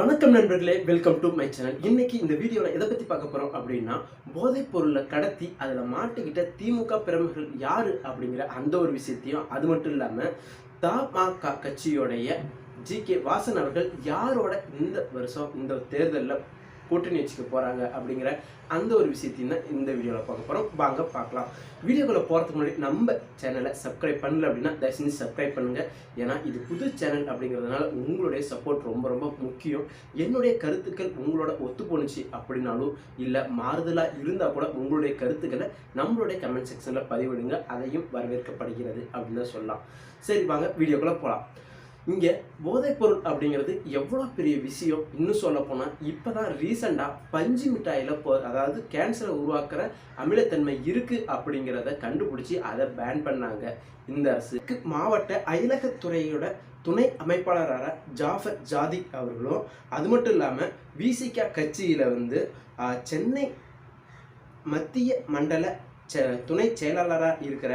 வணக்கம் நண்பர்களே welcome to my channel இன்னைக்கு இந்த வீடியோவில் எதை பற்றி பார்க்க போகிறோம் அப்படின்னா போதைப் பொருளை கடத்தி அதில் மாட்டிக்கிட்ட திமுக பிரமுகர்கள் யார் அப்படிங்கிற அந்த ஒரு விஷயத்தையும் அது மட்டும் இல்லாமல் தமாக கட்சியோடைய ஜி கே வாசன் அவர்கள் யாரோட இந்த வருஷம் இந்த தேர்தலில் கூட்டணி வச்சுக்க போகிறாங்க அப்படிங்கிற அந்த ஒரு விஷயத்தையும் தான் இந்த வீடியோவில் பார்க்க போகிறோம் வாங்க பார்க்கலாம். வீடியோக்குள்ளே போகிறதுக்கு முன்னாடி நம்ம சேனலை சப்ஸ்கிரைப் பண்ணல அப்படின்னா தயவு செஞ்சு சப்ஸ்கிரைப் பண்ணுங்கள் ஏன்னா இது புது சேனல் அப்படிங்கிறதுனால உங்களுடைய சப்போர்ட் ரொம்ப ரொம்ப முக்கியம். என்னுடைய கருத்துக்கள் உங்களோட ஒத்து போணுச்சு அப்படின்னாலும் இல்லை மாறுதலாக இருந்தால் கூட உங்களுடைய கருத்துக்களை நம்மளுடைய கமெண்ட் செக்ஷனில் பதிவிடுங்க. அதையும் வரவேற்கப்படுகிறது அப்படின்னு தான் சொல்லலாம். சரி வாங்க வீடியோக்குள்ளே போகலாம் இங்கே போதைப்பொருள் அப்படிங்கிறது எவ்வளோ பெரிய விஷயம்? இன்னும் சொல்ல போனால் இப்போ தான் ரீசெண்டாக பஞ்சு மிட்டாயில் போ அதாவது கேன்சரை உருவாக்குற அமிலத்தன்மை இருக்குது அப்படிங்கிறத கண்டுபிடிச்சி அதை பேன் பண்ணாங்க இந்த அரசுக்கு மாவட்ட அயலகத்துறையோட துணை அமைப்பாளரான ஜாஃபர் ஜாதிக் அவர்களும் அது மட்டும் இல்லாமல் விசிகா கட்சியில் வந்து சென்னை மத்திய மண்டல செ- துணை செயலாளராக இருக்கிற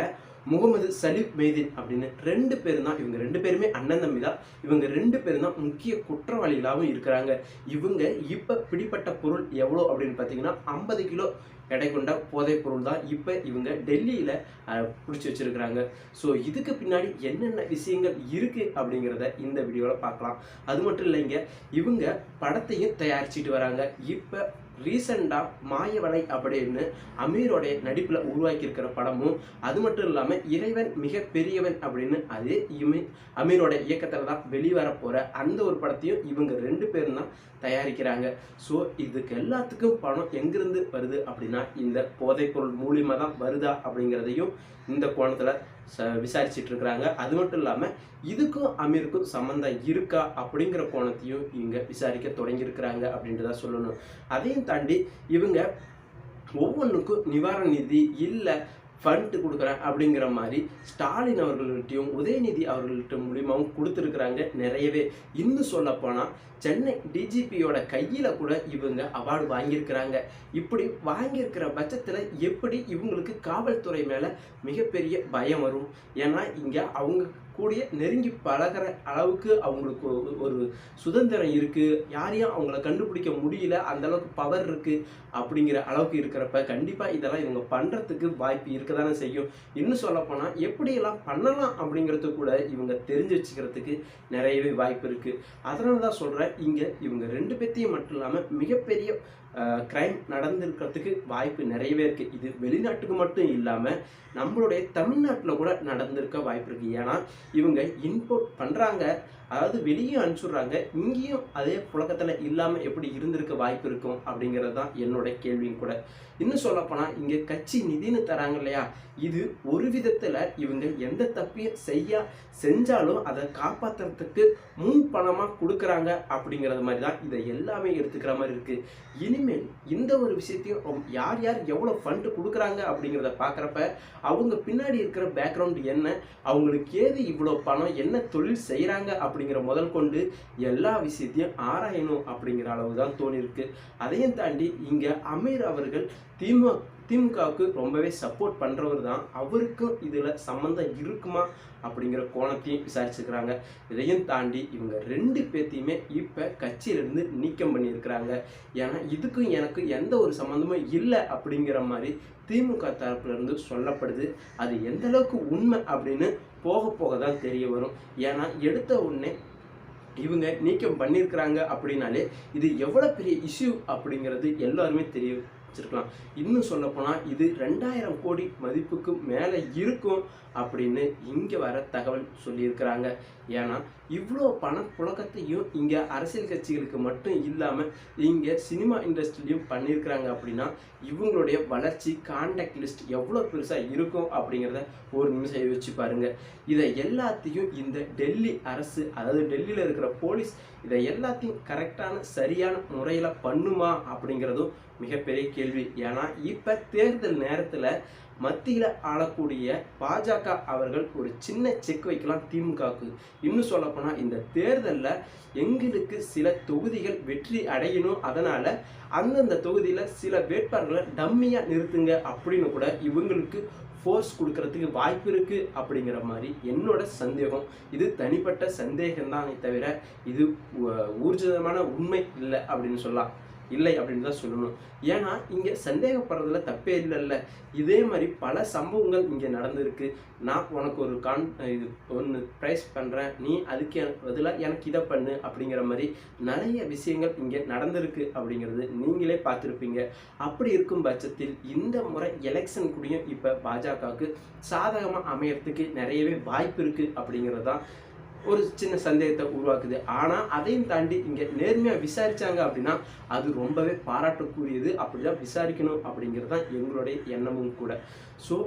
முகமது சலீப் பெய்தீன் அப்படின்னு ரெண்டு பேரும் தான் இவங்க ரெண்டு பேருமே அண்ணன் தம்பி தான் இவங்க ரெண்டு பேரும் தான் முக்கிய குற்றவாளிகளாகவும் இருக்கிறாங்க. இவங்க இப்போ பிடிப்பட்ட பொருள் எவ்வளோ அப்படின்னு பார்த்தீங்கன்னா ஐம்பது கிலோ எடை கொண்ட போதைப் பொருள் தான் இப்போ இவங்க டெல்லியில் பிடிச்சி வச்சிருக்கிறாங்க. ஸோ இதுக்கு பின்னாடி என்னென்ன விஷயங்கள் இருக்குது அப்படிங்கிறத இந்த வீடியோவில் பார்க்கலாம். அது மட்டும் இல்லைங்க இவங்க படத்தையும் தயாரிச்சிட்டு வராங்க. இப்போ ரீசெண்டாக மாயவலை அப்படின்னு அமீரோடைய நடிப்பில் உருவாக்கியிருக்கிற படமும் அது மட்டும் இல்லாமல் இறைவன் மிக பெரியவன் அப்படின்னு அதே இமி அமீரோட இயக்கத்தில் தான் வெளிவர போகிற அந்த ஒரு படத்தையும் இவங்க ரெண்டு பேரும் தான் தயாரிக்கிறாங்க. ஸோ இதுக்கு எல்லாத்துக்கும் பணம் எங்கேருந்து வருது அப்படின்னா இந்த போதைப்பொருள் மூலியமாக தான் வருதா அப்படிங்கிறதையும் இந்த கோணத்தில் விசாரிச்சுட்டு இருக்கிறாங்க அது மட்டும் இல்லாமல் இதுக்கும் அமீருக்கும் சம்மந்தம் இருக்கா அப்படிங்கிற கோணத்தையும் இங்கே விசாரிக்க தொடங்கியிருக்கிறாங்க அப்படின்றத சொல்லணும். அதையும் தாண்டி இவங்க ஒவ்வொன்றுக்கும் நிவாரண நிதி இல்லை ஃபண்ட் கொடுக்குறேன் அப்படிங்கிற மாதிரி ஸ்டாலின் அவர்கள்ட்டையும் உதயநிதி அவர்கள்ட்ட மூலியமாகவும் கொடுத்துருக்குறாங்க நிறையவே. இன்னும் சொல்லப்போனால் சென்னை டிஜிபியோட கையில் கூட இவங்க அவார்டு வாங்கியிருக்கிறாங்க. இப்படி வாங்கியிருக்கிற பட்சத்தில் எப்படி இவங்களுக்கு காவல்துறை மேலே மிகப்பெரிய பயம் வரும்? ஏன்னா இங்கே அவங்க கூடிய நெருங்கி பழகுற அளவுக்கு அவங்களுக்கு ஒரு- சுதந்திரம் இருக்குது யாரையும் அவங்கள கண்டுபிடிக்க முடியல. அந்த அளவுக்கு பவர் இருக்குது அப்படிங்கிற அளவுக்கு இருக்கிறப்ப கண்டிப்பாக இதெல்லாம் இவங்க பண்ணுறதுக்கு வாய்ப்பு இருக்க தானே செய்யும். இன்னும் சொல்லப்போனால் எப்படியெல்லாம் பண்ணலாம் அப்படிங்கிறது கூட இவங்க தெரிஞ்சு வச்சுக்கிறதுக்கு நிறையவே வாய்ப்பு இருக்குது அதனால தான் சொல்கிறேன் இங்கே இவங்க ரெண்டு பேர்த்தையும் மட்டும் இல்லாமல் மிகப்பெரிய க்ரைம் நடந்திருக்கிறதுக்கு வாய்ப்பு நிறையவே இருக்குது இது வெளிநாட்டுக்கு மட்டும் இல்லாமல் நம்மளுடைய தமிழ்நாட்டில் கூட நடந்திருக்க வாய்ப்பு இருக்குது ஏன்னா இவங்க இம்போர்ட் பண்ணுறாங்க அதாவது வெளியே அனுப்பிச்சுடுறாங்க. இங்கேயும் அதே புழக்கத்தில் இல்லாமல் எப்படி இருந்திருக்க வாய்ப்பு இருக்கும் அப்படிங்கிறது தான் என்னோட கேள்வியும் கூட. இன்னும் சொல்லப்போனால் இங்கே கட்சி நிதின்னு தராங்க இல்லையா? இது ஒரு விதத்தில் இவங்க எந்த தப்பையும் செய்ய செஞ்சாலும் அதை காப்பாற்றுறதுக்கு முன் பணமாக கொடுக்குறாங்க அப்படிங்கிறது மாதிரி தான் இதை எல்லாமே எடுத்துக்கிற மாதிரி இருக்குது இனிமேல் இந்த ஒரு விஷயத்தையும் யார் யார் எவ்வளோ ஃபண்டு கொடுக்குறாங்க அப்படிங்கிறத பார்க்குறப்ப அவங்க பின்னாடி இருக்கிற பேக்ரவுண்ட் என்ன? அவங்களுக்கு ஏது இவ்வளோ பணம்? என்ன தொழில் செய்கிறாங்க அப்படிங்கிற முதல் கொண்டு எல்லா விஷயத்தையும் ஆராயணும் அப்படிங்கிற அளவு தான் தோணியிருக்கு. அதையும் தாண்டி இங்கே அமீர் அவர்கள் திமுக திமுகவுக்கு ரொம்பவே சப்போர்ட் பண்ணுறவர் தான். அவருக்கும் இதில் சம்மந்தம் இருக்குமா அப்படிங்கிற கோணத்தையும் விசாரிச்சுக்கிறாங்க இதையும் தாண்டி இவங்க ரெண்டு பேர்த்தையுமே இப்போ கட்சியிலேருந்து நீக்கம் பண்ணியிருக்கிறாங்க. ஏன்னா இதுக்கும் எனக்கு எந்த ஒரு சம்மந்தமும் இல்லை அப்படிங்கிற மாதிரி திமுக தரப்புலேருந்து சொல்லப்படுது. அது எந்த அளவுக்கு உண்மை அப்படின்னு போக போக தான் தெரிய வரும். ஏன்னா எடுத்த உடனே இவங்க நீக்கம் பண்ணியிருக்கிறாங்க அப்படின்னாலே இது எவ்வளோ பெரிய இஷ்யூ அப்படிங்கிறது எல்லாருமே தெரியும் வச்சிருக்கலாம். இன்னும் சொல்லப்போனால் இது ரெண்டாயிரம் கோடி மதிப்புக்கு மேலே இருக்கும் அப்படின்னு இங்கே வர தகவல் சொல்லியிருக்கிறாங்க. ஏன்னா இவ்வளோ பண புழக்கத்தையும் இங்கே அரசியல் கட்சிகளுக்கு மட்டும் இல்லாமல் இங்கே சினிமா இண்டஸ்ட்ரிலையும் பண்ணியிருக்கிறாங்க அப்படின்னா இவங்களுடைய வளர்ச்சி கான்டாக்ட் லிஸ்ட் எவ்வளோ பெருசாக இருக்கும் அப்படிங்கிறத ஒரு நிமிஷம் யோசிச்சு பாருங்கள் இதை எல்லாத்தையும் இந்த டெல்லி அரசு அதாவது டெல்லியில் இருக்கிற போலீஸ் இதை எல்லாத்தையும் கரெக்டான சரியான முறையில் பண்ணுமா அப்படிங்கிறதும் மிகப்பெரிய கேள்வி. ஏன்னா இப்போ தேர்தல் நேரத்தில் மத்தியில் ஆளக்கூடிய பாஜக அவர்கள் ஒரு சின்ன செக் வைக்கலாம் திமுகவுக்கு. இன்னும் சொல்லப்போனால் இந்த தேர்தலில் எங்களுக்கு சில தொகுதிகள் வெற்றி அடையணும். அதனால் அந்தந்த தொகுதியில் சில வேட்பாளர்களை டம்மியாக நிறுத்துங்க அப்படின்னு கூட இவங்களுக்கு ஃபோர்ஸ் கொடுக்கறதுக்கு வாய்ப்பு இருக்குது அப்படிங்கிற மாதிரி என்னோட சந்தேகம். இது தனிப்பட்ட சந்தேகம்தானே தவிர இது ஊர்ஜிதமான உண்மை இல்லை அப்படின்னு சொல்லலாம். இல்லை அப்படின்னு தான் சொல்லணும். ஏன்னா இங்கே சந்தேகப்படுறதுல தப்பே இல்லைல்ல. இதே மாதிரி பல சம்பவங்கள் இங்கே நடந்திருக்கு. நான் உனக்கு ஒரு கான் இது ஒன்று ப்ரைஸ் பண்ணுறேன் நீ அதுக்கு எனக்கு பதிலாக எனக்கு இதை பண்ணு அப்படிங்கிற மாதிரி நிறைய விஷயங்கள் இங்கே நடந்திருக்கு அப்படிங்கிறது நீங்களே பார்த்துருப்பீங்க. அப்படி இருக்கும் பட்சத்தில் இந்த முறை எலெக்ஷன் கூடயும் இப்போ பாஜகவுக்கு சாதகமாக அமையறதுக்கு நிறையவே வாய்ப்பு இருக்குது அப்படிங்கிறது தான் ஒரு சின்ன சந்தேகத்தை உருவாக்குது. ஆனால் அதையும் தாண்டி இங்கே நேர்மையாக விசாரித்தாங்க அப்படின்னா அது ரொம்பவே பாராட்டக்கூடியது. அப்படிதான் விசாரிக்கணும் அப்படிங்கிறது தான் எங்களுடைய எண்ணமும் கூட. ஸோ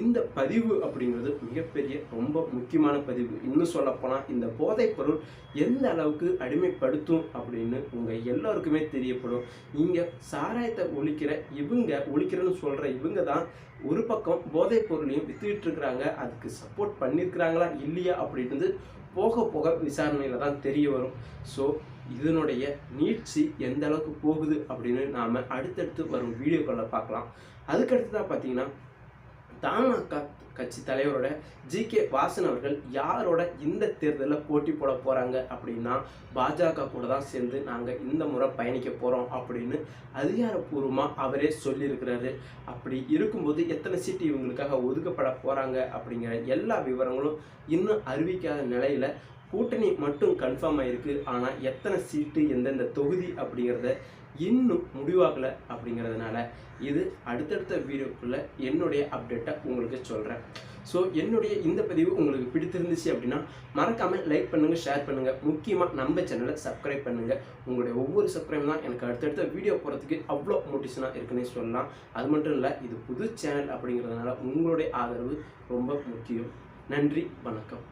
இந்த பதிவு அப்படிங்கிறது மிகப்பெரிய ரொம்ப முக்கியமான பதிவு. இன்னும் சொல்லப்போனால் இந்த போதைப் பொருள் எந்த அளவுக்கு அடிமைப்படுத்தும் அப்படின்னு உங்கள் எல்லோருக்குமே தெரியப்படும். இங்கே சாராயத்தை ஒழிக்கிற இவங்க ஒழிக்கிறேன்னு சொல்கிற இவங்க தான் ஒரு பக்கம் போதைப் பொருளையும் வித்துக்கிட்டு இருக்கிறாங்க அதுக்கு சப்போர்ட் பண்ணியிருக்கிறாங்களா இல்லையா அப்படின்றது போக போக விசாரணையில் தான் தெரிய வரும். ஸோ இதனுடைய நீட்சி எந்த அளவுக்கு போகுது அப்படின்னு நாம் அடுத்தடுத்து வரும் வீடியோக்களில் பார்க்கலாம். அதுக்கடுத்து தான் பார்த்தீங்கன்னா தாமக கட்சி தலைவரோட ஜி கே வாசன் அவர்கள் யாரோட இந்த தேர்தலில் போட்டி போட போகிறாங்க அப்படின்னா பாஜக கூட தான் சேர்ந்து நாங்கள் இந்த முறை பயணிக்க போகிறோம் அப்படின்னு அதிகாரப்பூர்வமாக அவரே சொல்லியிருக்கிறாரு. அப்படி இருக்கும்போது எத்தனை சீட்டு இவங்களுக்காக ஒதுக்கப்பட போகிறாங்க அப்படிங்கிற எல்லா விவரங்களும் இன்னும் அறிவிக்காத நிலையில் கூட்டணி மட்டும் கன்ஃபார்ம் ஆயிருக்கு. ஆனால் எத்தனை சீட்டு எந்தெந்த தொகுதி அப்படிங்கிறத இன்னும் முடிவாகலை அப்படிங்கிறதுனால இது அடுத்தடுத்த வீடியோக்குள்ள என்னுடைய அப்டேட்டை உங்களுக்கு சொல்கிறேன் ஸோ என்னுடைய இந்த பதிவு உங்களுக்கு பிடித்திருந்துச்சு அப்படின்னா மறக்காமல் லைக் பண்ணுங்கள் ஷேர் பண்ணுங்கள் முக்கியமாக நம்ம சேனலை சப்ஸ்கிரைப் பண்ணுங்கள் உங்களுடைய ஒவ்வொரு சப்ஸ்கிரைப் தான் எனக்கு அடுத்தடுத்த வீடியோ போகிறதுக்கு அவ்வளோ மோட்டிவேஷனாக இருக்குன்னே சொல்லலாம். அது மட்டும் இல்லை இது புது சேனல் அப்படிங்கிறதுனால உங்களுடைய ஆதரவு ரொம்ப முக்கியம். நன்றி வணக்கம்.